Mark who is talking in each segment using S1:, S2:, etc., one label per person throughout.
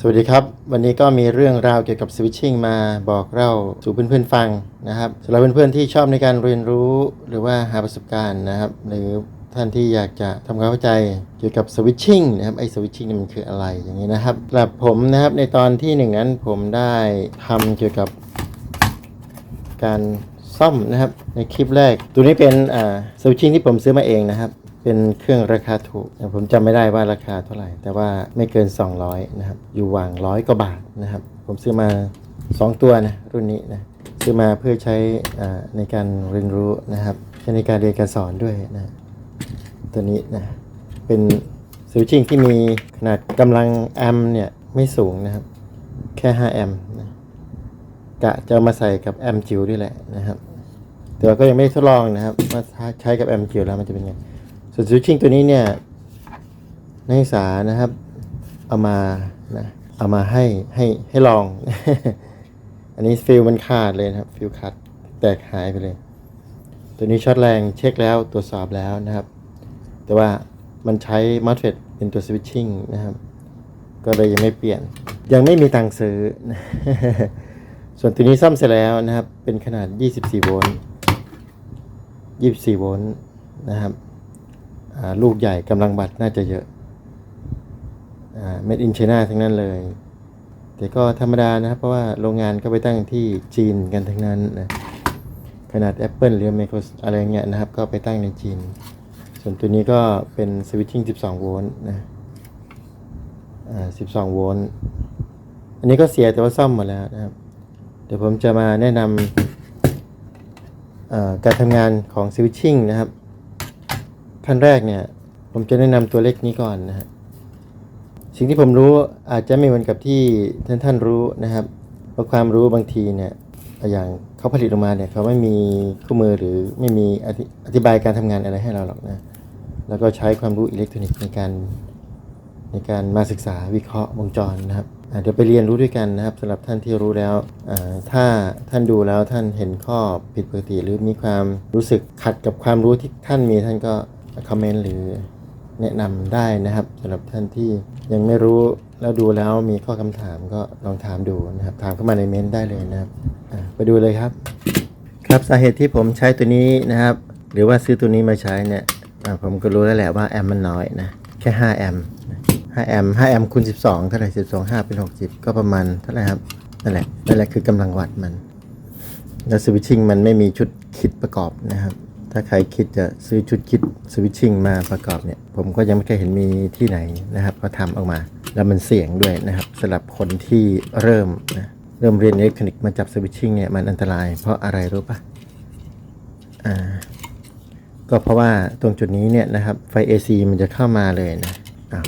S1: สวัสดีครับ วันนี้ก็มีเรื่องราวเกี่ยวกับสวิตชิ่งมาบอกเล่าสู่เพื่อนๆฟังนะครับสำหรับเพื่อนๆที่ชอบในการเรียนรู้หรือว่าหาประสบการณ์นะครับ หรือท่านที่อยากจะทำความเข้าใจเกี่ยวกับสวิตชิ่งนะครับไอ้สวิตชิ่งนี่มันคืออะไรอย่างนี้นะครับสำหรับผมนะครับในตอนที่หนึ่งนั้นผมได้ทำเกี่ยวกับการซ่อมนะครับในคลิปแรก ตัวนี้เป็นอ่าสวิตชิ่งที่ผมซื้อมาเองนะครับ เป็นเครื่องราคาถูก ผมจำไม่ได้ว่าราคาเท่าไหร่ แต่ว่าไม่เกิน 200 นะครับ อยู่วางร้อยกว่าบาทนะครับ ผมซื้อมา 2 ตัวนะ รุ่นนี้นะ ซื้อมาเพื่อใช้ในการเรียนรู้นะครับใช้ในการเรียนการสอนด้วยนะ ตัวนี้นะ เป็นสวิตชิ่งที่มีขนาดกำลังแอมป์เนี่ยไม่สูงนะครับ แค่ 5 แอมป์นะกะจะมาใส่กับแอมจิวด้วยแหละนะครับแต่ว่าก็ยังไม่ได้ทดลองนะครับว่าใช้กับแอมจิวแล้วมันจะเป็นไง ส่วนสวิตชิ่งตัวนี้เนี่ยนักศึกษานะครับ เอามานะเอามาให้ให้ให้ลอง อันนี้ฟิลมันขาดเลยนะครับ ฟิลขาดแตกหายไปเลย ตัวนี้ช็อตแรงเช็คแล้วตรวจสอบแล้วนะครับ แต่ว่ามันใช้มัสเฟตเป็นตัวสวิตชิ่งนะครับ ก็เลยยังไม่เปลี่ยน ยังไม่มีตังค์ซื้อ ส่วนตัวนี้ซ่อมเสร็จแล้วนะครับ เป็นขนาด 24 โวลต์ 24 โวลต์นะครับ ลูกใหญ่กำลังบัตรน่าจะเยอะเม็ดอินเชน่าทั้งนั้นเลย แต่ก็ธรรมดานะครับ เพราะว่าโรงงานก็ไปตั้งที่จีนกันทั้งนั้นนะขนาด Apple หรือ m i c r o s อะไรเงี้ยนะครับ ก็ไปตั้งในจีน ส่วนตัวนี้ก็เป็นสวิตชิ่ง 12 โวลต์นะอ่า12 โวลต์ อันนี้ก็เสียแต่ว่าซ่อมหมดแล้วนะครับ เดี๋ยวผมจะมาแนะนำการทำงานของสวิตชิ่งนะครับ ขั้นแรกเนี่ย ผมจะแนะนำตัวเล็กนี้ก่อนนะฮะสิ่งที่ผมรู้อาจจะไม่เหมือนกับที่ท่านท่านรู้นะครับเพราะความรู้บางทีเนี่ยอย่างเขาผลิตออกมาเนี่ยเขาไม่มีคู่มือหรือไม่มีอธิอธิบายการทำงานอะไรให้เราหรอกนะแล้วก็ใช้ความรู้อิเล็กทรอนิกส์ในการในการมาศึกษาวิเคราะห์วงจรนะครับเดี๋ยวไปเรียนรู้ด้วยกันนะครับสำหรับท่านที่รู้แล้ว ถ้าท่านดูแล้วท่านเห็นข้อผิดปกติ หรือมีความรู้สึกขัดกับความรู้ที่ท่านมีท่านก็ คอมเมนต์หรือแนะนำได้นะครับสำหรับท่านที่ยังไม่รู้แล้วดูแล้วมีข้อคำถามก็ลองถามดูนะครับถามเข้ามาในเมนต์ได้เลยนะครับไปดูเลยครับ ครับสาเหตุที่ผมใช้ตัวนี้นะครับ หรือว่าซื้อตัวนี้มาใช้เนี่ยผมก็รู้แล้วแหละว่าแอมมันน้อยนะแค่5แอม5แอม5แอมคูณ12เท่าไหร่12 5 เป็น 60 ก็ประมาณเท่าไหร่ครับนั่นแหละนั่นแหละคือกำลังวัดมัน แล้วสวิตชิ่งมันไม่มีชุดคิดประกอบนะครับ ถ้าใครคิดจะซื้อชุดคิดสวิตชิ่งมาประกอบเนี่ย ผมก็ยังไม่เคยเห็นมีที่ไหนนะครับก็ทำออกมา แล้วมันเสี่ยงด้วยนะครับสำหรับคนที่เริ่มนะเริ่มเรียนอิเล็กทรอนิกส์มาจับสวิตชิ่งเนี่ยมันอันตรายเพราะอะไรรู้ปะอ่าก็เพราะว่าตรงจุดนี้เนี่ยนะครับไฟ AC มันจะเข้ามาเลยนะอ้าว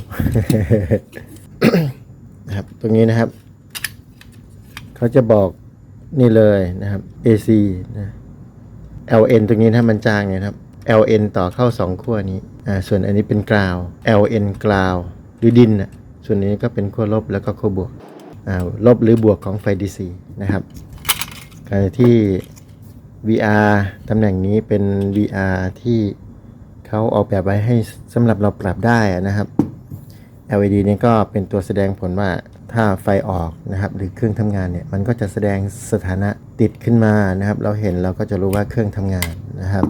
S1: นะครับตรงนี้นะครับ เขาจะบอกนี่เลยนะครับ AC นะ LN ตรงนี้ถ้ามันจางเนี่ยครับ LN ต่อเข้า 2 ขั้วนี้อ่าส่วนอันนี้เป็นกราว LN กราวหรือดินอะส่วนนี้ก็เป็นขั้วลบแล้วก็ขั้วบวกอ่าลบหรือบวกของไฟ DC นะครับการที่ VR ตำแหน่งนี้เป็น VR ที่เขาออกแบบไว้ให้สำหรับเราปรับได้นะครับ LED นี่ก็เป็นตัวแสดงผลว่าถ้าไฟออกนะครับหรือเครื่องทำงานเนี่ยมันก็จะแสดงสถานะติดขึ้นมานะครับ เราเห็นเราก็จะรู้ว่าเครื่องทำงานนะครับ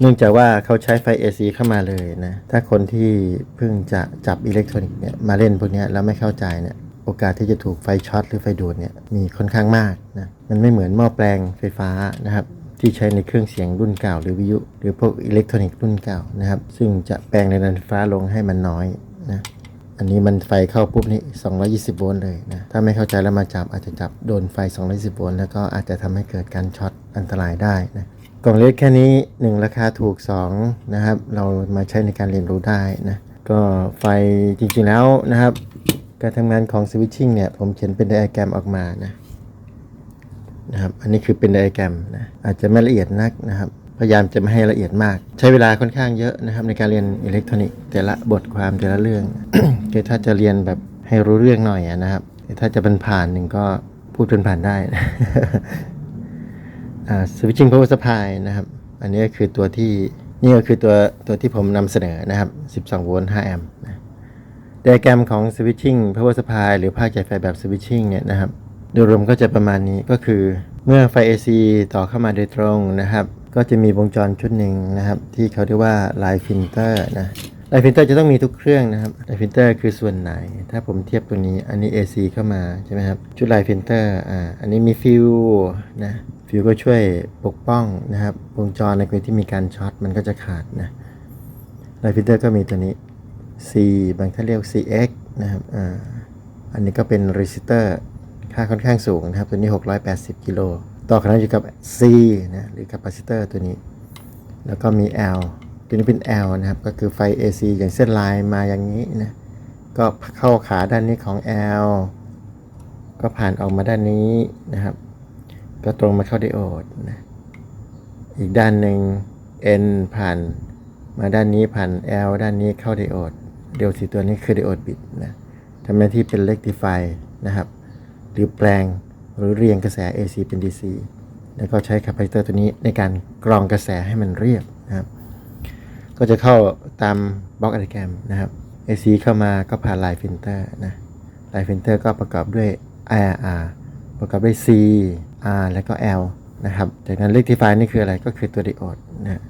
S1: เนื่องจากว่าเขาใช้ไฟ AC เข้ามาเลยนะถ้าคนที่เพิ่งจะจับอิเล็กทรอนิกส์เนี่ยมาเล่นพวกนี้แล้วไม่เข้าใจเนี่ยโอกาสที่จะถูกไฟช็อตหรือไฟดูดเนี่ยมีค่อนข้างมากนะมันไม่เหมือนหม้อแปลงไฟฟ้านะครับที่ใช้ในเครื่องเสียงรุ่นเก่าหรือวิทยุ หรือพวกอิเล็กทรอนิกส์รุ่นเก่านะครับ ซึ่งจะแปลงแรงดันไฟฟ้าลงให้มันน้อยนะ อันนี้มันไฟเข้าปุ๊บนี่220 โวลต์เลยนะ ถ้าไม่เข้าใจแล้วมาจับอาจจะจับโดนไฟ 220 โวลต์แล้วก็อาจจะทำให้เกิดการช็อตอันตรายได้นะ กล่องเล็กแค่นี้ 1 ราคาถูก 2 นะครับ เรามาใช้ในการเรียนรู้ได้นะ ก็ไฟจริงๆแล้วนะครับ การทำงานของสวิตชิ่งเนี่ย ผมเขียนเป็นไดอะแกรมออกมานะนะครับ อันนี้คือเป็นไดอะแกรมนะ อาจจะไม่ละเอียดนักนะครับ พยายามจะไม่ให้ละเอียดมาก ใช้เวลาค่อนข้างเยอะนะครับในการเรียนอิเล็กทรอนิกส์แต่ละบทความแต่ละเรื่อง คือถ้าจะเรียนแบบให้รู้เรื่องหน่อยนะครับถ้าจะเป็นผ่านหนึ่งก็พูดเป็นผ่านได้นะอ่า switching power supply นะครับ อันนี้ก็คือตัวที่นี่ก็คือตัวตัวที่ผมนำเสนอนะครับ 12 โวลต์ 5 แอมป์ไดอะแกรมของ switching power supply หรือภาคจ่ายไฟแบบ switching เนี่ยนะครับ โดยรวมก็จะประมาณนี้ก็คือเมื่อไฟ AC ต่อเข้ามาโดยตรงนะครับ ก็จะมีวงจรชุดหนึ่งนะครับ ที่เขาเรียกว่า line filter นะ line filter จะต้องมีทุกเครื่องนะครับ line filter คือส่วนไหน ถ้าผมเทียบตัวนี้อันนี้ AC เข้ามาใช่ไหมครับชุด line filter อ่าอันนี้มีฟิวนะฟิวก็ช่วยปกป้องนะครับวงจรในกรณีที่มีการช็อตมันก็จะขาดนะ line filter ก็มีตัวนี้ C บางท่านเรียก CX นะครับอ่าอันนี้ก็เป็น resistor ค่าค่อนข้างสูงนะครับ ตัวนี้ 680 กิโล ต่อขนาดอยู่กับ C นะหรือ capacitor ตัวนี้ แล้วก็มี L ตัวนี้เป็น L นะครับ ก็คือไฟ AC อย่างเส้นลายมาอย่างนี้นะก็เข้าขาด้านนี้ของ L ก็ผ่านออกมาด้านนี้นะครับ ก็ตรงมาเข้าไดโอดนะอีกด้านหนึ่ง N ผ่านมาด้านนี้ผ่าน L ด้านนี้เข้าไดโอดไดโอดสีตัวนี้คือไดโอดบิดนะทำหน้าที่เป็น rectify นะครับ หรือแปลง หรือเรียงกระแส AC เป็น DC แล้วก็ใช้คาปาซิเตอร์ตัวนี้ในการกรองกระแสให้มันเรียบนะครับ ก็จะเข้าตามบล็อกอะแกรมนะครับ AC เข้ามาก็ผ่านไลน์ฟิลเตอร์นะไลน์ฟิลเตอร์ก็ประกอบด้วย IR ประกอบด้วย C R แล้วก็ L นะครับ จากนั้น rectify นี่คืออะไรก็คือตัวไดโอดนะ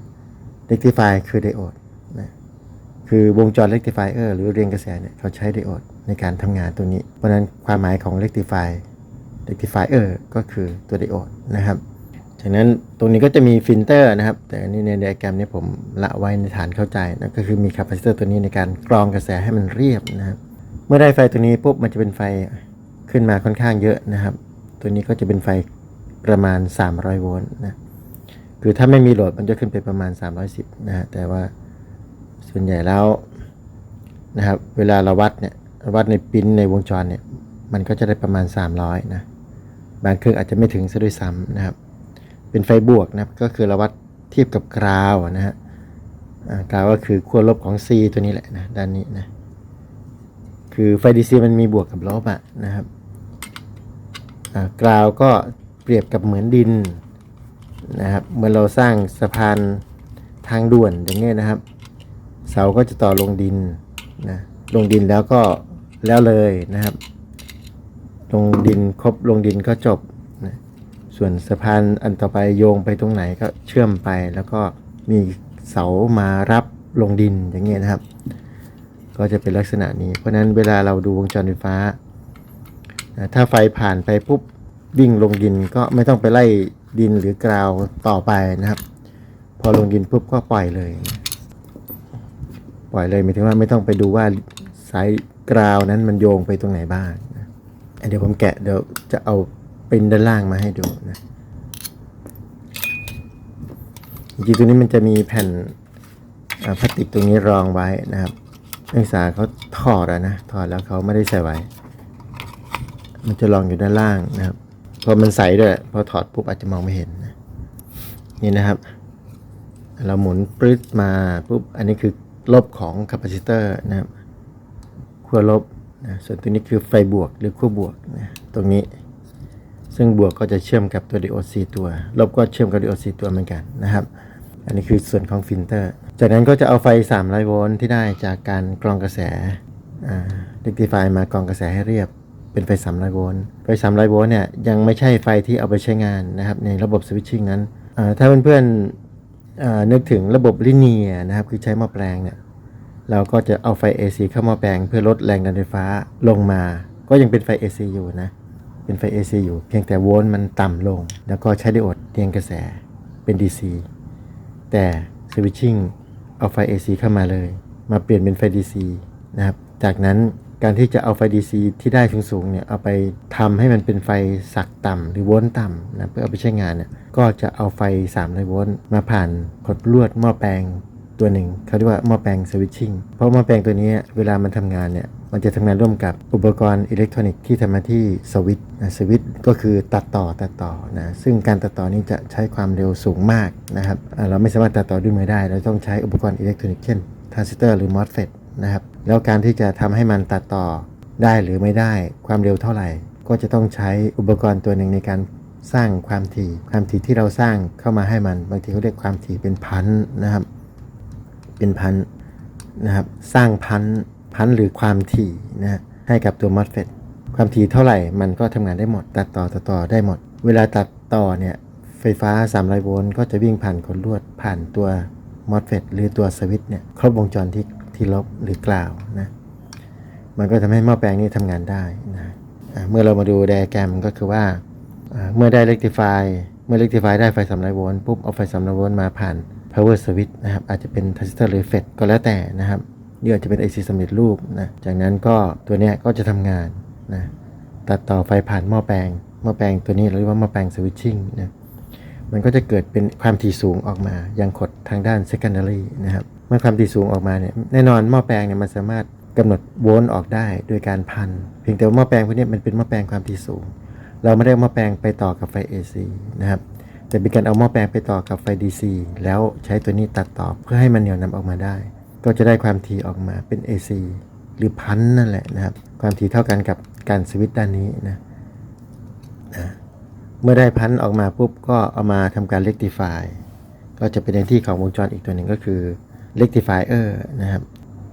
S1: rectify คือไดโอดนะคือวงจร rectifier หรือเรียงกระแสเนี่ยเขาใช้ไดโอดในการทำงานตัวนี้ เพราะฉะนั้นความหมายของ rectify rectifier ก็คือตัวไดโอดนะครับจากนั้นตรงนี้ก็จะมีฟิลเตอร์นะครับ แต่อันนี้ในไดอะแกรมนี้ผมละไว้ในฐานเข้าใจนะก็คือมีคาปาซิเตอร์ตัวนี้ในการกรองกระแสให้มันเรียบนะครับ เมื่อได้ไฟตัวนี้ปุ๊บมันจะเป็นไฟขึ้นมาค่อนข้างเยอะนะครับ ตัวนี้ก็จะเป็นไฟประมาณ 300 โวลต์นะคือถ้าไม่มีโหลดมันจะขึ้นไปประมาณ 310 นะฮะแต่ว่าส่วนใหญ่แล้วนะครับ เวลาเราวัดเนี่ยวัดในปิ้นในวงจรเนี่ย มันก็จะได้ประมาณ 300 นะ บางเครื่องอาจจะไม่ถึงซะด้วยซ้ำนะครับ เป็นไฟบวกนะครับก็คือเราวัดเทียบกับกราวนะฮะกราวก็คือขั้วลบของ C ตัวนี้แหละนะด้านนี้นะคือไฟ DC มันมีบวกกับลบอะนะครับกราวก็เปรียบกับเหมือนดินนะครับเมื่อเราสร้างสะพานทางด่วนอย่างเงี้ยนะครับ เสาก็จะต่อลงดินนะลงดินแล้วก็แล้วเลยนะครับ ลงดินครบลงดินก็จบนะส่วนสะพานอันต่อไปโยงไปตรงไหนก็เชื่อมไป แล้วก็มีเสามารับลงดินอย่างเงี้ยนะครับ ก็จะเป็นลักษณะนี้เพราะนั้นเวลาเราดูวงจรไฟฟ้า ถ้าไฟผ่านไปปุ๊บวิ่งลงดินก็ไม่ต้องไปไล่ดินหรือกราวต่อไปนะครับ พอลงดินปุ๊บก็ปล่อยเลย ปล่อยเลยหมายถึงว่าไม่ต้องไปดูว่าสายกราวนั้นมันโยงไปตรงไหนบ้าง เดี๋ยวผมแกะเดี๋ยวจะเอาเป็นด้านล่างมาให้ดูนะจริงๆตัวนี้มันจะมีแผ่นพลาสติกตรงนี้รองไว้นะครับนักศึกษาเขาถอดอะนะถอดแล้วเขาไม่ได้ใส่ไว้ มันจะรองอยู่ด้านล่างนะครับพอมันใสด้วยพอถอดปุ๊บอาจจะมองไม่เห็นนะนี่นะครับ เราหมุนปรึ๊ดมาปุ๊บอันนี้คือลบของคาปาซิเตอร์นะครับขั้วลบ นะส่วนตัวนี้คือไฟบวกหรือขั้วบวกนะตรงนี้ ซึ่งบวกก็จะเชื่อมกับตัว DOC ตัว ลบก็เชื่อมกับ DOC ตัวเหมือนกันนะครับ อันนี้คือส่วนของฟิลเตอร์ จากนั้นก็จะเอาไฟ300โวลต์ที่ได้จากการกรองกระแสอ่า rectify มากรองกระแสให้เรียบเป็นไฟ300โวลต์ไฟ300โวลต์เนี่ยยังไม่ใช่ไฟที่เอาไปใช้งานนะครับในระบบสวิตชิ่งนั้นอ่าถ้าเพื่อนๆอ่านึกถึงระบบลิเนียนะครับคือใช้หม้อแปลงเนี่ย เราก็จะเอาไฟ AC เข้ามาแปลงเพื่อลดแรงดันไฟฟ้าลงมา ก็ยังเป็นไฟ AC อยู่นะ เป็นไฟ AC อยู่ เพียงแต่โวลต์มันต่ำลง แล้วก็ใช้ไดโอดเรียงกระแสเป็น DC แต่สวิตชิ่งเอาไฟ AC เข้ามาเลย มาเปลี่ยนเป็นไฟ DC นะครับ จากนั้นการที่จะเอาไฟ DC ที่ได้สูงๆเนี่ยเอาไปทำให้มันเป็นไฟสักต่ำหรือโวลต์ต่ำนะเพื่อเอาไปใช้งานเนี่ยก็จะเอาไฟ300โวลต์มาผ่านกดลวดหม้อแปลง ตัวหนึ่งเขาเรียกว่าหม้อแปลงสวิตชิ่งเพราะหม้อแปลงตัวนี้เวลามันทำงานเนี่ยมันจะทำงานร่วมกับอุปกรณ์อิเล็กทรอนิกส์ที่ทำหน้าที่สวิตนะสวิตก็คือตัดต่อตัดต่อนะซึ่งการตัดต่อนี้จะใช้ความเร็วสูงมากนะครับเราไม่สามารถตัดต่อด้วยมือได้ เราต้องใช้อุปกรณ์อิเล็กทรอนิกส์เช่นทรานซิสเตอร์หรือมอสเฟตนะครับแล้วการที่จะทำให้มันตัดต่อได้หรือไม่ได้ความเร็วเท่าไหร่ ก็จะต้องใช้อุปกรณ์ตัวหนึ่งในการสร้างความถี่ ความถี่ที่เราสร้างเข้ามาให้มัน บางทีเขาเรียกความถี่เป็นพันนะครับ เป็นพันนะครับ สร้างพันพันหรือความถี่นะให้กับตัว MOSFET ความถี่เท่าไหร่มันก็ทำงานได้หมด ตัดต่อตัดต่อได้หมด เวลาตัดต่อเนี่ยไฟฟ้า 300 โวลต์ก็จะวิ่งผ่านคนลวดผ่านตัว MOSFET หรือตัวสวิตช์เนี่ยครบวงจรที่ที่ลบหรือกล่าวนะมันก็ทำให้หม้อแปลงนี้ทำงานได้นะเมื่อเรามาดูไดอะแกรมก็คือว่าอ่าเมื่อได้ rectify เมื่อ rectify ได้ไฟ300 โวลต์ปุ๊บเอาไฟ300 โวลต์มาผ่าน power switch นะครับอาจจะเป็นทัสเตอร์หรือเฟดก็แล้วแต่นะครับหรืออาจจะเป็น IC สำเร็จรูปนะจากนั้นก็ตัวเนี้ยก็จะทำงานนะตัดต่อไฟผ่านหม้อแปลงหม้อแปลงตัวนี้เราเรียกว่าหม้อแปลง switching นะมันก็จะเกิดเป็นความถี่สูงออกมายังขดทางด้าน secondary นะครับเมื่อความถี่สูงออกมาเนี่ยแน่นอนหม้อแปลงเนี่ยมันสามารถกำหนดโวลต์ออกได้โดยการพัน เพียงแต่ว่าหม้อแปลงพวกนี้มันเป็นหม้อแปลงความถี่สูง เราไม่ได้หม้อแปลงไปต่อกับไฟ AC นะครับ แต่เป็นการเอาหม้อแปลงไปต่อกับไฟ DC แล้วใช้ตัวนี้ตัดต่อเพื่อให้มันเหนี่ยวนำออกมาได้ ก็จะได้ความถี่ออกมาเป็น AC หรือพันนั่นแหละนะครับ ความถี่เท่ากันกับการสวิตช์ด้านนี้นะเมื่อได้พันออกมาปุ๊บก็เอามาทำการ rectify ก็จะเป็นในที่ของวงจรอีกตัวหนึ่งก็คือ rectifier นะครับ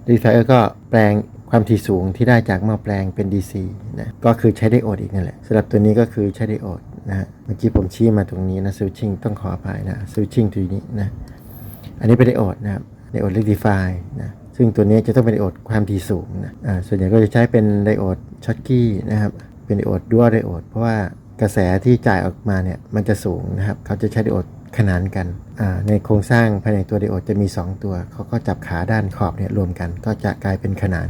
S1: rectifier ก็แปลงความถี่สูงที่ได้จากหม้อแปลงเป็น DC นะก็คือใช้ไดโอดอีกนั่นแหละสำหรับตัวนี้ก็คือใช้ไดโอด นะเมื่อกี้ผมชี้มาตรงนี้นะ switching ต้องขออภัยนะ switching ตัวนี้นะ อันนี้เป็นไดโอดนะครับไดโอด rectify นะ ซึ่งตัวนี้จะต้องเป็นไดโอดความถี่สูงนะ อ่า ส่วนใหญ่ก็จะใช้เป็นไดโอดช็อตกี้นะครับ เป็นไดโอดดัวไดโอด เพราะว่ากระแสที่จ่ายออกมาเนี่ยมันจะสูงนะครับ เขาจะใช้ไดโอดขนานกัน ในโครงสร้างภายในตัวไดโอดจะมี 2 ตัว เขาก็จับขาด้านขอบเนี่ยรวมกัน ก็จะกลายเป็นขนาน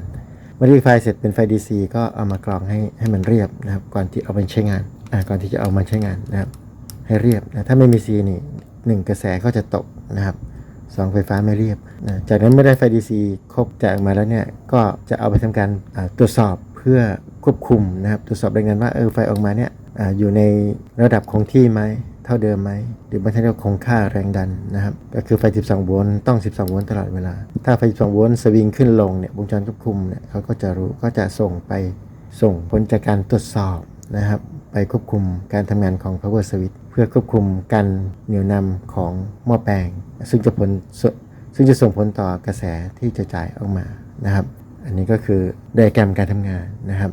S1: เมื่อ rectify เสร็จเป็นไฟ DC ก็เอามากรองให้ให้มันเรียบนะครับ ก่อนที่เอาไปใช้งาน ก่อนที่จะเอามาใช้งานนะครับ ให้เรียบนะถ้าไม่มี C นี่หนึ่งกระแสก็จะตกนะครับสองไฟฟ้าไม่เรียบนะจากนั้นเมื่อได้ไฟ DC ครบจากมาแล้วเนี่ยก็จะเอาไปทำการตรวจสอบเพื่อควบคุมนะครับตรวจสอบแรงดันว่าเออไฟออกมาเนี่ยออยู่ในระดับคงที่ไหมเท่าเดิมไหมหรือบางทีเรียกว่าคงค่าแรงดันนะครับก็คือไฟ 12 โวลต์ต้อง 12 โวลต์ตลอดเวลา ถ้าไฟ 12 โวลต์สวิงขึ้นลงเนี่ยวงจรควบคุมเนี่ยเขาก็จะรู้ก็จะส่งไปส่งผลจากการตรวจสอบนะครับ ไปควบคุมการทำงานของ power switch เพื่อควบคุมการเหนี่ยวนำของหม้อแปลง ซึ่งจะผลซึ่งจะส่งผลต่อกระแสที่จะจ่ายออกมานะครับ อันนี้ก็คือไดอะแกรมการทำงานนะครับ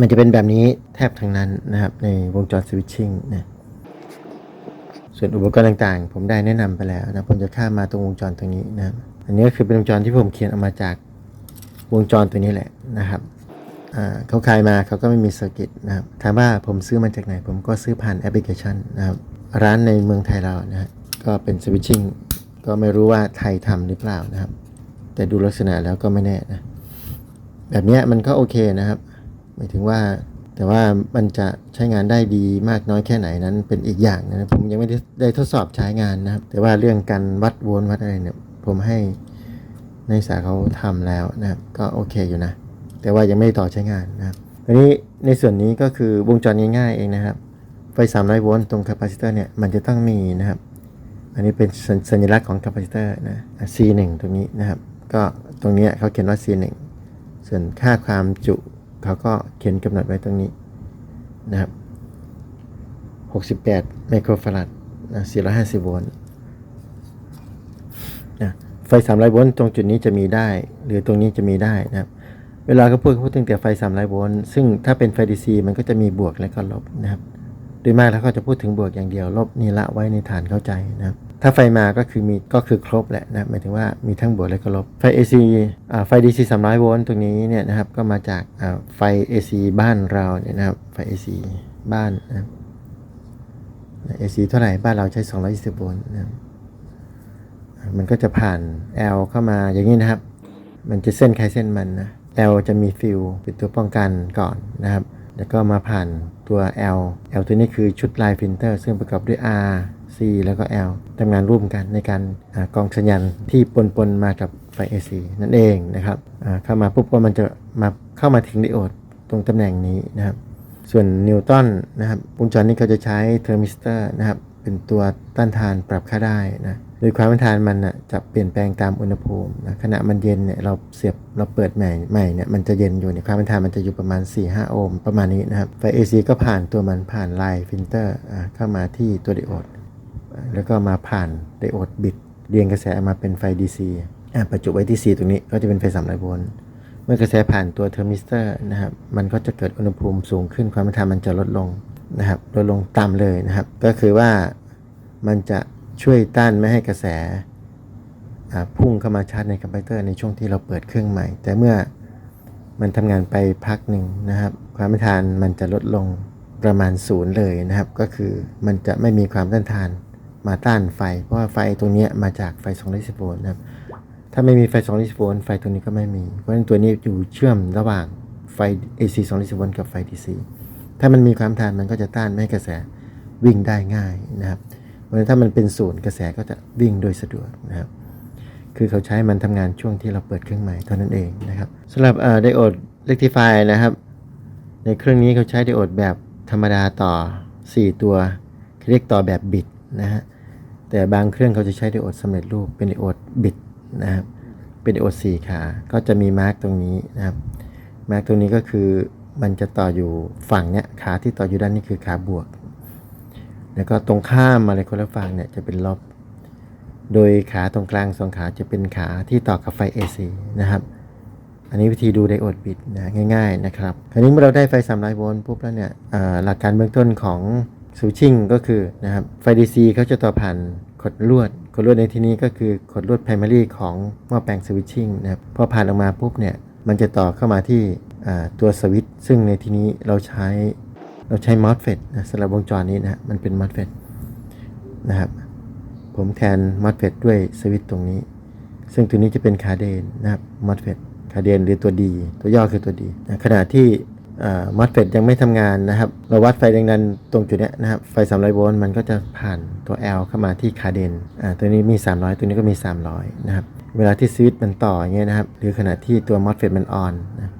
S1: มันจะเป็นแบบนี้แทบทั้งนั้นนะครับในวงจรสวิตชิ่งนะส่วนอุปกรณ์ต่างๆ ผมได้แนะนำไปแล้วนะผมจะข้ามมาตรงวงจรตรงนี้นะครับอันนี้ก็คือเป็นวงจรที่ผมเขียนออกมาจากวงจรตัวนี้แหละนะครับ เขาขายมาเขาก็ไม่มีเซอร์กิตนะครับถามว่าผมซื้อมาจากไหน ผมก็ซื้อผ่านแอปพลิเคชันนะครับร้านในเมืองไทยเรานะฮะก็เป็นสวิตชิ่งก็ไม่รู้ว่าไทยทำหรือเปล่านะครับ แต่ดูลักษณะแล้วก็ไม่แน่นะแบบนี้มันก็โอเคนะครับหมายถึงว่าแต่ว่ามันจะใช้งานได้ดีมากน้อยแค่ไหนนั้นเป็นอีกอย่างนะผมยังไม่ได้ได้ทดสอบใช้งานนะครับ แต่ว่าเรื่องการวัดวลต์วัดอะไรเนี่ยผมให้ในสาเขาทำแล้วนะครับก็โอเคอยู่นะ แต่ว่ายังไม่ต่อใช้งานนะครับทีนี้ในส่วนนี้ก็คือวงจรง่ายๆเองนะครับ ไฟ 300 โวลต์ตรงคาปาซิเตอร์เนี่ยมันจะต้องมีนะครับ อันนี้เป็นสัญสัญลักษณ์ของคาปาซิเตอร์นะ C1 ตรงนี้นะครับ ก็ตรงนี้เขาเขียนว่า C1 ส่วนค่าความจุเขาก็เขียนกำหนดไว้ตรงนี้นะครับ 68 ไมโครฟาราดนะ 450 โวลต์นะไฟ 300 โวลต์ตรงจุดนี้จะมีได้ หรือตรงนี้จะมีได้นะครับ เวลาเขาพูดเขาพูดตั้งแต่ไฟ300โวลต์ซึ่งถ้าเป็นไฟ DC มันก็จะมีบวกและก็ลบนะครับโดยมากแล้วก็จะพูดถึงบวกอย่างเดียว ลบนี่ละไว้ในฐานเข้าใจนะครับถ้าไฟมาก็คือมีก็คือครบแหละนะหมายถึงว่ามีทั้งบวกและก็ลบไฟ AC อ่าไฟ DC 300โวลต์ตรงนี้เนี่ยนะครับก็มาจากอ่าไฟ AC บ้านเราเนี่ยนะครับไฟ AC บ้านนะครับ AC เท่าไหร่บ้านเราใช้ 220โวลต์นะครับมันก็จะผ่าน L เข้ามาอย่างนี้นะครับ มันจะเส้นใครเส้นมันนะ L จะมีฟิลเป็นตัวป้องกันก่อนนะครับ แล้วก็มาผ่านตัว L L ตัวนี้คือชุดลายฟิลเตอร์ซึ่งประกอบด้วย R C แล้วก็ L ทำงานร่วมกันในการอกรองสัญญาณที่ปนปนๆมากับไฟ AC นั่นเองนะครับเข้ามาปุ๊บก็มันจะมาเข้ามาถึงไดโอดตรงตำแหน่งนี้นะครับ ส่วนนิวตันนะครับวงจรนี้เขาจะใช้เทอร์มิสเตอร์นะครับเป็นตัวต้านทานปรับค่าได้นะ โดยความต้านทานมันนะจะเปลี่ยนแปลงตามอุณหภูมินะขณะมันเย็นเนี่ยเราเสียบเราเปิดใหม่ใหม่เนี่ยมันจะเย็นอยู่เนี่ยความต้านทานมันจะอยู่ประมาณ 4-5 โอห์มประมาณนี้นะครับไฟ AC ก็ผ่านตัวมันผ่านไลน์ฟิลเตอร์เข้ามาที่ตัวไดโอดแล้วก็มาผ่านไดโอดบิดเรียงกระแสมาเป็นไฟ DC อะประจุไว้ที่ C ตรงนี้ก็จะเป็นไฟ300โวลต์เมื่อกระแสผ่านตัวเทอร์มิสเตอร์นะครับมันก็จะเกิดอุณหภูมิสูงขึ้นความต้านทานมันจะลดลงนะครับลดลงต่ำเลยนะครับ ก็คือว่ามันจะ ช่วยต้านไม่ให้กระแสพุ่งเข้ามาชาร์จในคอมพิวเตอร์ในช่วงที่เราเปิดเครื่องใหม่ แต่เมื่อมันทำงานไปพักหนึ่งนะครับ ความต้านทานมันจะลดลงประมาณศูนย์เลยนะครับ ก็คือมันจะไม่มีความต้านทานมาต้านไฟ เพราะว่าไฟตรงนี้มาจากไฟ220โวลต์นะครับ ถ้าไม่มีไฟ220โวลต์ไฟตัวนี้ก็ไม่มี เพราะฉะนั้นตัวนี้อยู่เชื่อมระหว่างไฟ AC 220โวลต์กับไฟ DC ถ้ามันมีความต้านมันก็จะต้านไม่ให้กระแสวิ่งได้ง่ายนะครับ ราะฉะนั้นถ้ามันเป็นศูนย์กระแสก็จะวิ่งโดยสะดวกนะครับ คือเขาใช้มันทำงานช่วงที่เราเปิดเครื่องใหม่เท่านั้นเองนะครับสำหรับไดโอดเรกติฟายนะครับ ในเครื่องนี้เขาใช้ไดโอดแบบธรรมดาต่อ 4 ตัวเรียกต่อแบบบิตนะฮะแต่บางเครื่องเขาจะใช้ไดโอดสำเร็จรูปเป็นไดโอดบิตนะครับเป็นไดโอดสี่ขา ก็จะมีมาร์กตรงนี้นะครับมาร์กตรงนี้ก็คือมันจะต่ออยู่ฝั่งเนี้ยขาที่ต่ออยู่ด้านนี้คือขาบวก แล้วก็ตรงข้ามมาเลยคนละฝั่งเนี่ยจะเป็นลบ โดยขาตรงกลางสองขาจะเป็นขาที่ต่อกับไฟ AC นะครับ อันนี้วิธีดูไดโอดบิตนะง่าย ๆ นะครับ คราวนี้เมื่อเราได้ไฟ 300 โวลต์ปุ๊บแล้วเนี่ยหลักการเบื้องต้นของสวิตชิ่งก็คือนะครับไฟ DC เขาจะต่อผ่านขดลวดขดลวดในที่นี้ก็คือขดลวด primary ของหม้อแปลงสวิตชิ่งนะครับพอผ่านออกมาปุ๊บเนี่ยมันจะต่อเข้ามาที่ตัวสวิตช์ซึ่งในที่นี้เราใช้ เราใช้ MOSFET นะสำหรับวงจรนี้นะมันเป็น MOSFET นะครับ ผมแทน MOSFET ด้วยสวิตช์ตรงนี้ ซึ่งตัวนี้จะเป็นคาเดนนะครับ MOSFET คาเดนหรือตัวดีตัวย่อคือตัวดีนะขณะที่มอสเฟตยังไม่ทำงานนะครับ เราวัดไฟแรงดันตรงจุดนี้นะครับ ไฟ 300 โวลต์มันก็จะผ่านตัว L เข้ามาที่คาเดนอ่าตัวนี้มี 300 ตัวนี้ก็มี 300 นะครับ เวลาที่สวิตช์มันต่ออย่างเงี้ยนะครับ หรือขณะที่ตัวมอสเฟตมันออนนะ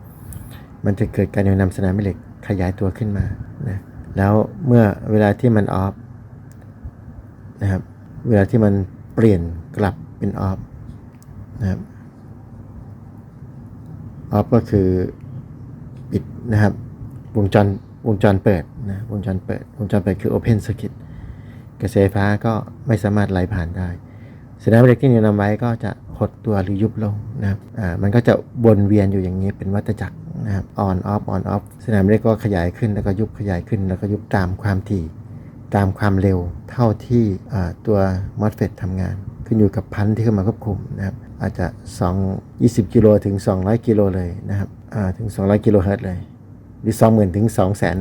S1: มันจะเกิดการเหนี่ยวนำสนามแม่เหล็ก ขยายตัวขึ้นมานะแล้วเมื่อเวลาที่มันออฟนะครับเวลาที่มันเปลี่ยนกลับเป็นออฟนะครับออฟก็คือปิดนะครับวงจรวงจรเปิดนะวงจรเปิดวงจรเปิดคือ Open Circuit กระแสไฟฟ้าก็ไม่สามารถไหลผ่านได้สนามเหล็กที่เหนี่ยวนำไว้ก็จะหดตัวหรือยุบลงนะครับอ่ามันก็จะวนเวียนอยู่อย่างนี้เป็นวัฏจักร นะครับ on off on off สนามเหล็กก็ขยายขึ้นแล้วก็ยุบขยายขึ้น แล้วก็ยุบตามความถี่ตามความเร็วเท่าที่ตัว MOSFET ทำงาน ขึ้นอยู่กับพันธุ์ที่เข้ามาควบคุมนะครับอาจจะ 2 20 กิโลถึง 200 กิโลเลยนะครับถึง 200 กิโลเฮิรตซ์เลย หรือ 20,000 ถึง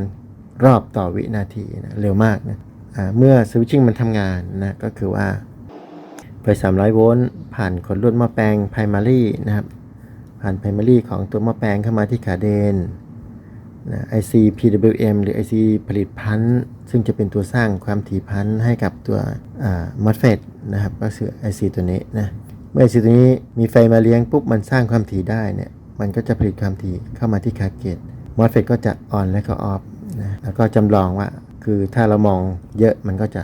S1: 200,000 รอบต่อวินาทีนะเร็วมากนะอ่าเมื่อสวิตชิ่งมันทำงานนะก็คือว่าไฟ300 โวลต์ผ่านขดลวดหม้อแปลง primary นะครับ ผ่าน primary ของตัวหม้อแปลงเข้ามาที่ขาเดนนะ IC PWM หรือ IC ผลิตพันธุ์ซึ่งจะเป็นตัวสร้างความถี่พันธุ์ให้กับตัวอ่า MOSFET นะครับ ก็คือ IC ตัวนี้นะ เมื่อ IC ตัวนี้มีไฟมาเลี้ยงปุ๊บ มันสร้างความถี่ได้เนี่ย มันก็จะผลิตความถี่เข้ามาที่คาเกต MOSFET ก็จะออนและก็ออฟนะ แล้วก็จำลองว่า คือถ้าเรามองเยอะมันก็จะ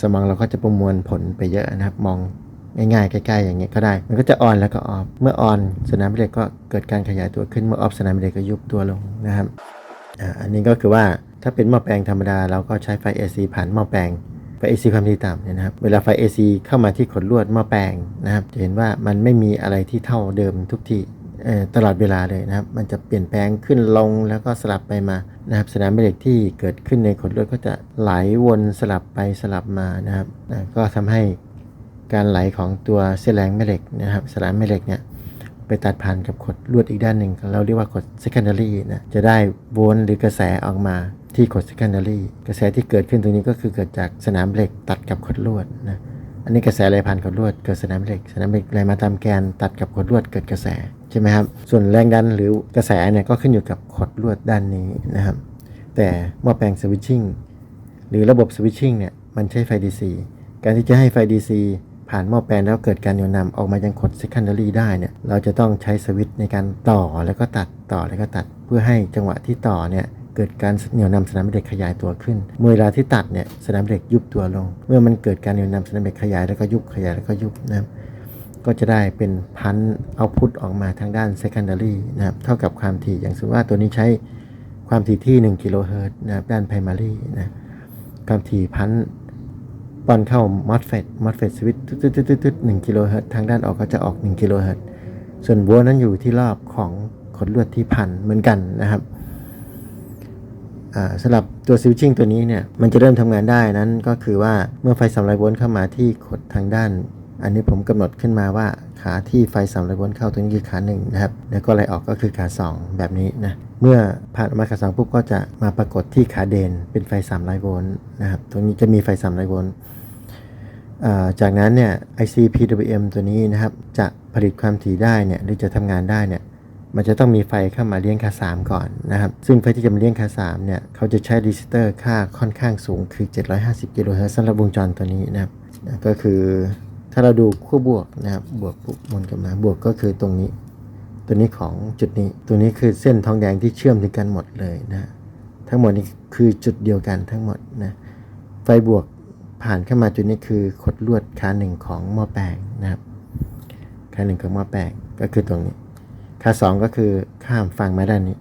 S1: สมองเราก็จะประมวลผลไปเยอะนะครับ มอง ง่ายๆ ใกล้ๆ อย่างเงี้ยก็ได้ มันก็จะออนแล้วก็ออฟ เมื่อออนสนามเหล็กก็เกิดการขยายตัวขึ้น เมื่อออฟสนามเหล็กก็ยุบตัวลงนะครับ อันนี้ก็คือว่าถ้าเป็นหม้อแปลงธรรมดาเราก็ใช้ไฟ AC ผ่านหม้อแปลงไฟ AC ความถี่ต่ำเนี่ยนะครับ เวลาไฟ AC เข้ามาที่ขดลวดหม้อแปลงนะครับ จะเห็นว่ามันไม่มีอะไรที่เท่าเดิมทุกที่ตลอดเวลาเลยนะครับ มันจะเปลี่ยนแปลงขึ้นลงแล้วก็สลับไปมานะครับ สนามแม่เหล็กที่เกิดขึ้นในขดลวดก็จะไหลวนสลับไปสลับมานะครับ ก็ทำให้ การไหลของตัวเส้นแรงแม่เหล็กนะครับสนามแม่เหล็กเนี่ยไปตัดผ่านกับขดลวดอีกด้านหนึ่ง เราเรียกว่าขด secondary นะจะได้โวลต์หรือกระแสออกมาที่ขด secondary กระแสที่เกิดขึ้นตรงนี้ก็คือเกิดจากสนามเหล็กตัดกับขดลวดนะอันนี้กระแสไหลผ่านขดลวดเกิดสนามเหล็ก สนามเหล็กไหลมาตามแกนตัดกับขดลวดเกิดกระแสใช่ไหมครับส่วนแรงดันหรือกระแสเนี่ยก็ขึ้นอยู่กับขดลวดด้านนี้นะครับแต่หม้อแปลงสวิตชิ่งหรือระบบสวิตชิ่งเนี่ยมันใช้ไฟ DC การที่จะให้ไฟ DC ผ่านหม้อแปลงแล้วเกิดการเหนี่ยวนำออกมายังขด secondary ได้เนี่ยเราจะต้องใช้สวิตช์ในการต่อแล้วก็ตัดต่อแล้วก็ตัด เพื่อให้จังหวะที่ต่อเนี่ยเกิดการเหนี่ยวนำสนามเหล็กขยายตัวขึ้น เมื่อเวลาที่ตัดเนี่ยสนามเหล็กยุบตัวลง เมื่อมันเกิดการเหนี่ยวนำสนามเหล็กขยายแล้วก็ยุบขยายแล้วก็ยุบนะครับก็จะได้เป็นพันเอาพุทออกมาทางด้าน secondary นะครับเท่ากับความถี่อย่างสมมติว่าตัวนี้ใช้ความถี่ที่ 1 กิโลเฮิรตซ์นะครับด้าน primary นะความถี่พัน ป้อนเข้า MOSFET MOSFET สวิตช์ตึ๊ดๆๆๆ1กิโลเฮิรตซ์ทางด้านออกก็จะออก 1 กิโลเฮิรตซ์ส่วนโวนั้นอยู่ที่รอบของขดลวดที่พันเหมือนกันนะครับอ่าสำหรับตัวซิลชิ่งตัวนี้เนี่ยมันจะเริ่มทำงานได้นั้นก็คือว่าเมื่อไฟ300โวลต์เข้ามาที่ขดทางด้าน อันนี้ผมกำหนดขึ้นมาว่าขาที่ไฟ300โวลต์เข้าตรงนี้คือขาหนึ่งนะครับแล้วก็ไหลออกก็คือขาสองแบบนี้นะเมื่อผ่านออกมาขาสองปุ๊บก็จะมาปรากฏที่ขาเดนเป็นไฟ300โวลต์นะครับตรงนี้จะมีไฟ300โวลต์อ่า จากนั้นเนี่ย IC PWM ตัวนี้นะครับ จะผลิตความถี่ได้เนี่ยหรือจะทำงานได้เนี่ยมันจะต้องมีไฟเข้ามาเลี้ยงคา3 ก่อนนะครับ ซึ่งไฟที่จะมาเลี้ยงคา3 เนี่ย เขาจะใช้รีสิสเตอร์ค่าค่อนข้างสูงคือ 750กิโลเฮิรตซ์สำหรับวงจรตัวนี้นะครับ ก็คือถ้าเราดูขั้วบวกนะครับ บวกปุ๊บมันกลับมาบวกก็คือตรงนี้ ตัวนี้ของจุดนี้ ตัวนี้คือเส้นทองแดงที่เชื่อมถึงกันหมดเลยนะ ทั้งหมดนี้คือจุดเดียวกันทั้งหมดนะ ไฟบวก ผ่านเข้ามาจุดนี้คือขดลวดขาหนึ่งของหม้อแปลงนะครับขาหนึ่งของหม้อแปลงก็คือตรงนี้ขาสองก็คือข้ามฝั่งมาด้านนี้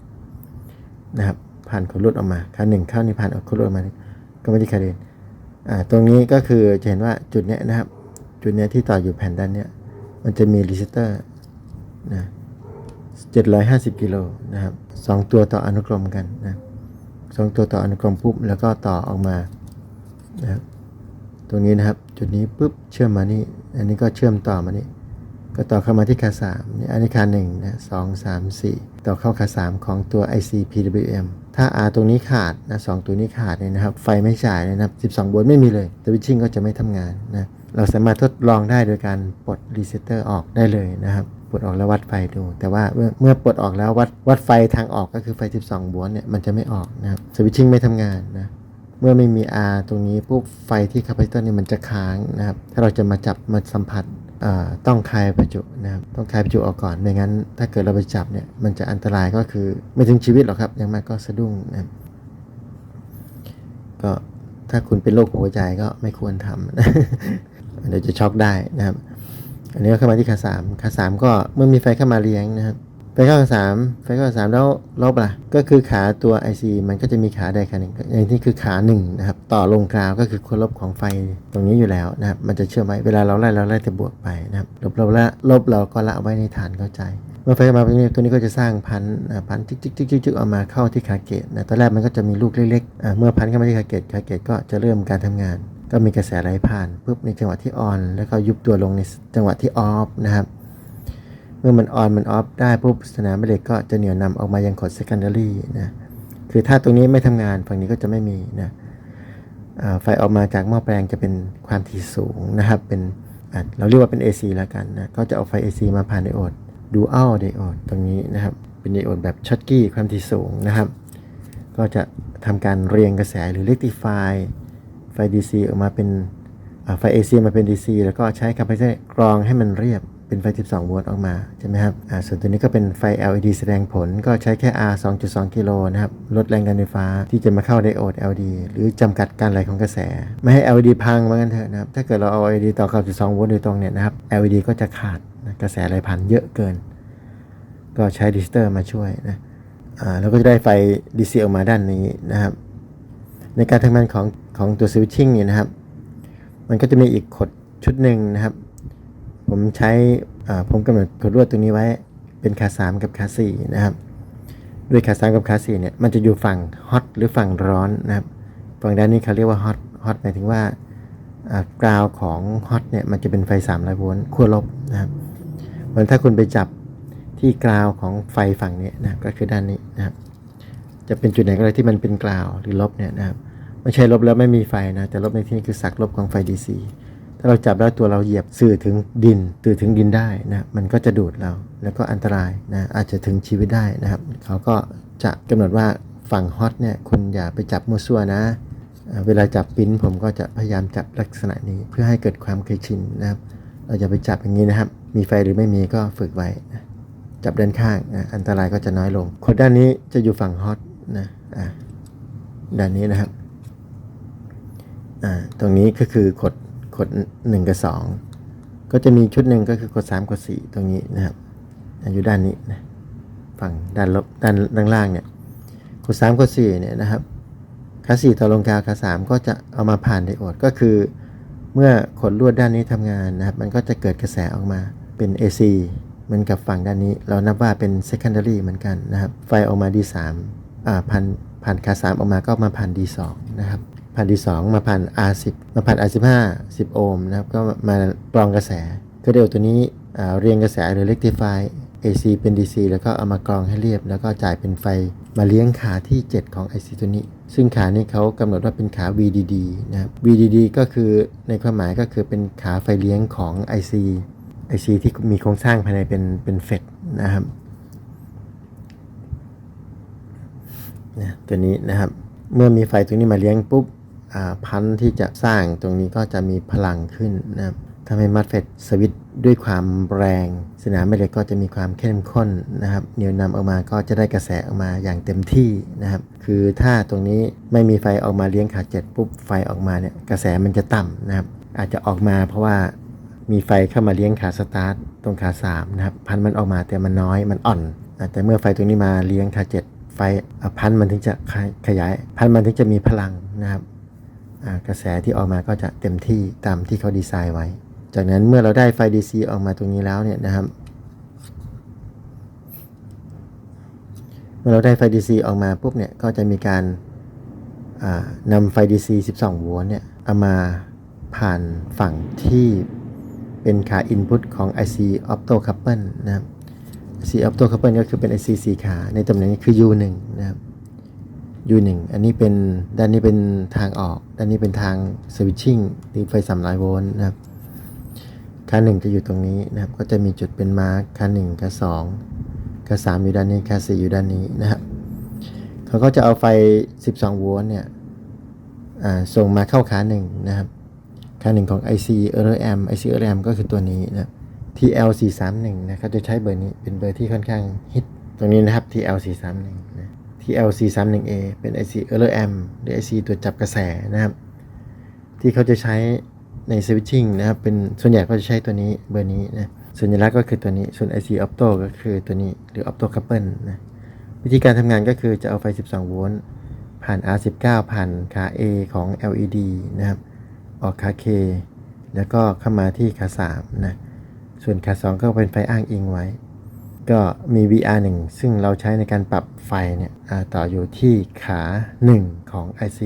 S1: นะครับผ่านขดลวดออกมาขาหนึ่งเข้านี่ผ่านขดลวดออกมาก็ไม่ได้ขาเดนอ่าตรงนี้ก็คือจะเห็นว่าจุดเนี้ยนะครับ จุดเนี้ยที่ต่ออยู่แผ่นด้านเนี้ยมันจะมีรีสิสเตอร์นะ750กิโลนะครับสองตัวต่ออนุกรมกันนะสองตัวต่ออนุกรมปุ๊บแล้วก็ต่อออกมานะครับ ตรงนี้นะครับ จุดนี้ปุ๊บเชื่อมมานี่ อันนี้ก็เชื่อมต่อมานี่ ก็ต่อเข้ามาที่ขาสามนี่อันนี้ขาหนึ่งนะสองสามสี่ต่อเข้าขาสามของตัว IC PWM ถ้า R ตรงนี้ขาดนะสองตัวนี้ขาดเนี่ยนะครับ ไฟไม่จ่ายเลยนะครับ 12โวลต์ไม่มีเลยสวิตชิ่งก็จะไม่ทำงานนะ เราสามารถทดลองได้โดยการปลดรีเซตเตอร์ออกได้เลยนะครับปลดออกแล้ววัดไฟดู แต่ว่าเมื่อปลดออกแล้ววัดวัดไฟทางออกก็คือไฟ 12โวลต์เนี่ยมันจะไม่ออกนะครับสวิตชิ่งไม่ทำงานนะ เมื่อไม่มี R ตรงนี้ปุ๊บไฟที่คาปาซิเตอร์นี่มันจะค้างนะครับ ถ้าเราจะมาจับมาสัมผัสต้องคลายประจุนะครับต้องคลายประจุออกก่อนไม่งั้น ถ้าเกิดเราไปจับเนี่ยมันจะอันตรายก็คือไม่ถึงชีวิตหรอกครับอย่างมากก็สะดุ้งนะครับก็ถ้าคุณเป็นโรคหัวใจก็ไม่ควรทำเดี๋ยวจะช็อกได้นะครับ อันนี้ก็เข้ามาที่ขาสามขาสามก็เมื่อมีไฟเข้ามาเลี้ยงนะครับ ไฟเข้าขาสามไฟเข้าขาสามแล้วลบล่ะก็คือขาตัว IC มันก็จะมีขาใดขาหนึ่งอย่างที่คือขาหนึ่งนะครับต่อลงกราวก็คือขั้วลบของไฟตรงนี้อยู่แล้วนะครับมันจะเชื่อมไว้เวลาเราไล่เราไล่จะบวกไปนะครับลบเราละลบเราก็ละไว้ในฐานเข้าใจเมื่อไฟมาตรงนี้ตัวนี้ก็จะสร้างพันธุ์พันธุ์จิ๊กจิ๊กจิ๊กออกมาเข้าที่ขาเกตนะตอนแรกมันก็จะมีลูกเล็กๆเมื่อพันเข้ามาที่ขาเกตขาเกตก็จะเริ่มการทำงาน ก็มีกระแสไหลผ่านปุ๊บในจังหวะที่ออน แล้วก็ยุบตัวลงในจังหวะที่ออฟนะครับ เมื่อมันออนมันออฟได้ปุ๊บสนามแม่เหล็กก็จะเหนี่ยวนำออกมายังขด secondary นะคือถ้าตรงนี้ไม่ทำงานฝั่งนี้ก็จะไม่มีนะไฟออกมาจากหม้อแปลงจะเป็นความถี่สูงนะครับ เป็นเราเรียกว่าเป็น AC แล้วกันนะก็จะเอาไฟ AC มาผ่านไดโอดดูอัลไดโอดตรงนี้นะครับ เป็นไดโอดแบบช็อตกี้ความถี่สูงนะครับ ก็จะทำการเรียงกระแสหรือ rectify ไฟ DC ออกมาเป็นไฟ AC มาเป็น DC แล้วก็ใช้คาปาซิเตอร์กรองให้มันเรียบ เป็นไฟ 12 โวลต์ออกมาใช่ไหมครับอ่าส่วนตัวนี้ก็เป็นไฟ LED แสดงผลก็ใช้แค่ R 2.2 กิโลนะครับ ลดแรงดันไฟฟ้าที่จะมาเข้าไดโอด LED หรือจำกัดการไหลของกระแส ไม่ให้ LED พังว่างั้นเถอะนะครับ ถ้าเกิดเราเอา LED ต่อเข้า12 โวลต์โดยตรงเนี่ยนะครับ LED ก็จะขาดนะกระแสไหลผ่านเยอะเกิน ก็ใช้ดิสเตอร์มาช่วยนะอ่าแล้วก็จะได้ไฟ DC ออกมาด้านนี้นะครับ ในการทำงานของของตัวสวิตชิ่งเนี่ยนะครับ มันก็จะมีอีกขดชุดหนึ่งนะครับ ผมใช้ผมกำหนดขดลวดตรงนี้ไว้เป็นขาสามกับขาสี่นะครับ ด้วยขาสามกับขาสี่เนี่ยมันจะอยู่ฝั่งฮอตหรือฝั่งร้อนนะครับฝั่งด้านนี้เขาเรียกว่าฮอตฮอตหมายถึงว่ากราวของฮอตเนี่ยมันจะเป็นไฟ300โวลต์ขั้วลบนะครับเหมือนถ้าคุณไปจับที่กราวของไฟฝั่งนี้นะก็คือด้านนี้นะครับ จะเป็นจุดไหนก็ได้ที่มันเป็นกราวหรือลบเนี่ยนะครับไม่ใช่ลบแล้วไม่มีไฟนะแต่ลบในที่นี้คือสักลบของไฟ DC ถ้าเราจับแล้วตัวเราเหยียบสื่อถึงดินสื่อถึงดินได้นะมันก็จะดูดเรา แล้วก็อันตรายนะอาจจะถึงชีวิตได้นะครับ เขาก็จะกำหนดว่าฝั่งฮอตเนี่ยคุณอย่าไปจับมั่วซั่วนะ เวลาจับปิ้นผมก็จะพยายามจับลักษณะนี้เพื่อให้เกิดความเคยชินนะครับ เราจะไปจับอย่างนี้นะครับ มีไฟหรือไม่มีก็ฝึกไว้นะจับด้านข้างนะอันตรายก็จะน้อยลงคนด้านนี้จะอยู่ฝั่งฮอตนะด้านนี้นะครับตรงนี้ก็คือกด กด 1 กับ 2 ก็จะมีชุดหนึ่งก็คือกด 3 กด 4 ตรงนี้นะครับ อยู่ด้านนี้นะฝั่งด้านลบด้านด้านล่างเนี่ยกด 3 กด 4 เนี่ยนะครับขา4ต่อลงกาขา3 ก็จะเอามาผ่านไดโอดก็คือ เมื่อขดลวดด้านนี้ทำงานนะครับ มันก็จะเกิดกระแสออกมาเป็น AC เหมือนกับฝั่งด้านนี้ เรานับว่าเป็น secondary เหมือนกันนะครับ ไฟออกมา D3 อ่าพันผ่านคา3ออกมาก็มาผ่าน D2 นะครับ ผ่าน D2 มาผ่าน R10 มาผ่าน R15 10 โอห์มนะครับ ก็มากรองกระแสก็เดียวตัวนี้เรียงกระแสหรือ rectify AC เป็น DC แล้วก็เอามากรองให้เรียบ แล้วก็จ่ายเป็นไฟมาเลี้ยงขาที่ 7 ของ IC ตัวนี้ ซึ่งขานี้เขากำหนดว่าเป็นขา VDD นะครับ VDD ก็คือในความหมายก็คือเป็นขาไฟเลี้ยงของ IC IC ที่มีโครงสร้างภายในเป็นเป็นเฟดนะครับนะตัวนี้นะครับ เมื่อมีไฟตรงนี้มาเลี้ยงปุ๊บ พันธุ์ที่จะสร้างตรงนี้ก็จะมีพลังขึ้นนะครับทำให้มัดเฟดสวิตด้วยความแรง สนามแม่เหล็กก็จะมีความเข้มข้นนะครับเหนียวนำออกมาก็จะได้กระแสออกมาอย่างเต็มที่นะครับ คือถ้าตรงนี้ไม่มีไฟออกมาเลี้ยงขาเจ็ดปุ๊บไฟออกมาเนี่ยกระแสมันจะต่ำนะครับ อาจจะออกมาเพราะว่ามีไฟเข้ามาเลี้ยงขาสตาร์ทตรงขา3นะครับพันธุ์มันออกมาแต่มันน้อยมันอ่อน แต่เมื่อไฟตรงนี้มาเลี้ยงขา7ไฟอะพันธุ์มันถึงจะขยาย พันธุ์มันถึงจะมีพลังนะครับ กระแสที่ออกมาก็จะเต็มที่ตามที่เขาดีไซน์ไว้ จากนั้นเมื่อเราได้ไฟ DC ออกมาตรงนี้แล้วเนี่ยนะครับ เมื่อเราได้ไฟ DC ออกมาปุ๊บเนี่ยก็จะมีการนำไฟ DC 12 โวลต์เนี่ยเอามาผ่านฝั่งที่เป็นขา Input ของ IC Opto Couple นะครับ IC Opto Couple ก็คือเป็น IC สีขา ในตำแหน่งนี้คือ U1 นะครับ U1 อันนี้เป็นด้านนี้เป็นทางออก ด้านนี้เป็นทาง Switching หรือไฟ 300 โวลต์นะครับค่า1จะอยู่ตรงนี้นะครับ ก็จะมีจุดเป็นมาร์คค่า1ค่า2ค่า3อยู่ด้านนี้ค่า4อยู่ด้านนี้นะครับเขาก็จะเอาไฟ 12 โวลต์เนี่ยส่งมาเข้าขา1นะครับค่าหนึ่งของ IC e r m IC e r m ก็คือตัวนี้นะ TL 4 3 1 นะครับจะใช้เบอร์นี้เป็นเบอร์ที่ค่อนข้างฮิตตรงนี้นะครับ TL 4 3 1 นะ TL 4 3 1 A เป็น IC e r m หรือ IC ตัวจับกระแสนะครับ ที่เขาจะใช้ใน switching นะครับเป็นส่วนใหญ่ก็จะใช้ตัวนี้เบอร์นี้นะสัญลักษณ์ก็คือตัวนี้ส่วน IC Opto ก็คือตัวนี้หรือ Opto Couple นะวิธีการทำงานก็คือจะเอาไฟ 12 โวลต์ผ่าน R19 ผ่านขา A ของ LED นะครับออกขาเคแล้วก็เข้ามาที่ขา3นะส่วนขา 2 ก็เป็นไฟอ้างอิงไว้ ก็มี VR1 ซึ่งเราใช้ในการปรับไฟเนี่ยต่ออยู่ที่ขา 1 ของ IC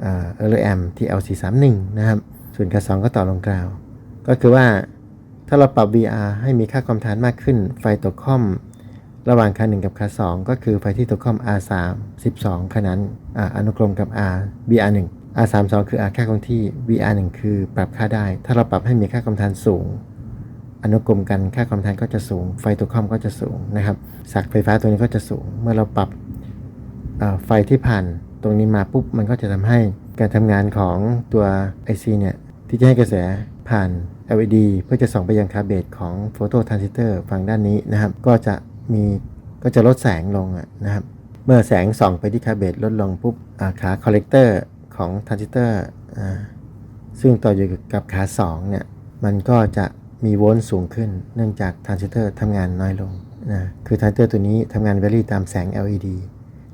S1: เอ่า LM ที่ L431 นะครับส่วนขา2ก็ต่อลงกราว ก็คือว่าถ้าเราปรับ VR ให้มีค่าความทานมากขึ้น ไฟตกค่อม ระหว่างขา1กับขา2ก็คือไฟที่ตกค่อม R3 12ขนานอ่าอนุกรมกับ R VR1 R32 คือ R ค่าคงที่ VR1 คือปรับค่าได้ ถ้าเราปรับให้มีค่าความทานสูง อนุกรมกันค่าความทานก็จะสูง ไฟตัวคอมก็จะสูงนะครับสักไฟฟ้าตัวนี้ก็จะสูง เมื่อเราปรับไฟที่ผ่านตรงนี้มาปุ๊บมันก็จะทำให้การทำงานของตัว IC เนี่ยที่จะให้กระแสผ่าน LED เพื่อจะส่องไปยังคาเบตของโฟโตทรานซิสเตอร์ฝั่งด้านนี้นะครับ ก็จะมีก็จะลดแสงลงนะครับ เมื่อแสงส่องไปที่คาเบตลดลงปุ๊บาขาคอลเลกเตอร์ของทรานซิสเตอร์ซึ่งต่ออยู่กับขา2เนี่ยมันก็จะ มีโวลต์สูงขึ้น เนื่องจากทรานซิสเตอร์ทำงานน้อยลงนะคือทรานซิสเตอร์ตัวนี้ทำงานเวลี่ตามแสง LED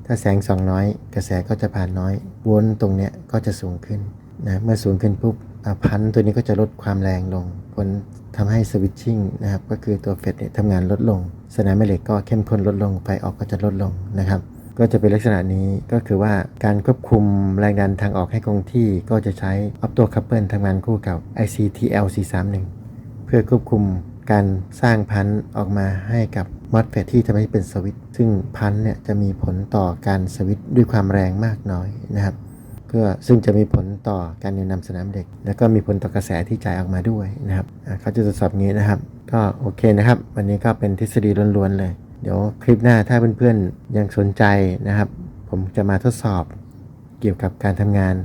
S1: ถ้าแสงส่องน้อย กระแสก็จะผ่านน้อย โวลต์ตรงเนี้ยก็จะสูงขึ้นนะเมื่อสูงขึ้นปุ๊บพันตัวนี้ก็จะลดความแรงลง ผลทำให้สวิตชิ่งนะครับก็คือตัวเฟดเนี่ยทำงานลดลง สนามแม่เหล็กก็เข้มข้นลดลงไฟออกก็จะลดลงนะครับก็จะเป็นลักษณะนี้ก็คือว่าการควบคุมแรงดันทางออกให้คงที่ก็จะใช้ Opto Couple ทำงานคู่กับ ICTL 431 เพื่อควบคุมการสร้างพันธุ์ออกมาให้กับ MOSFET ที่ทำให้เป็นสวิตช์ซึ่งพันธุ์เนี่ยจะมีผลต่อการสวิตช์ด้วยความแรงมากน้อยนะครับก็ซึ่งจะมีผลต่อการแนะนำสนามเด็ก แล้วก็มีผลต่อกระแสที่จ่ายออกมาด้วยนะครับเขาจะตรวจสอบงี้นะครับ ก็โอเคนะครับ วันนี้ก็เป็นทฤษฎีล้วนๆเลย เดี๋ยวคลิปหน้าถ้าเพื่อนๆยังสนใจนะครับ ผมจะมาทดสอบเกี่ยวกับการทำงาน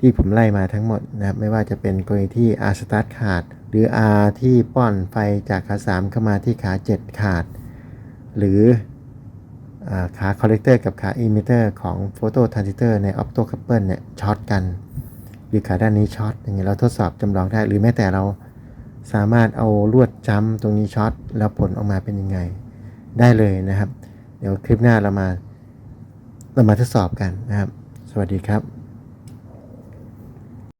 S1: ที่ผมไล่มาทั้งหมดนะครับไม่ว่าจะเป็นกรณีที่ R start ขาด หรือ R ที่ป้อนไฟจากขา 3 เข้ามาที่ขา 7 ขาด หรืออขาคอลเลกเตอร์กับขาอิมิเตอร์ของโฟโตทรานซิสเตอร์ในออปโตคัพเปิลเนี่ยช็อตกัน หรือขาด้านนี้ช็อตอย่างเงี้ยเราทดสอบจำลองได้ หรือแม้แต่เราสามารถเอาลวดจ้ำตรงนี้ช็อตแล้วผลออกมาเป็นยังไง ได้เลยนะครับ เดี๋ยวคลิปหน้าเรามาเรามาทดสอบกันนะครับ สวัสดีครับ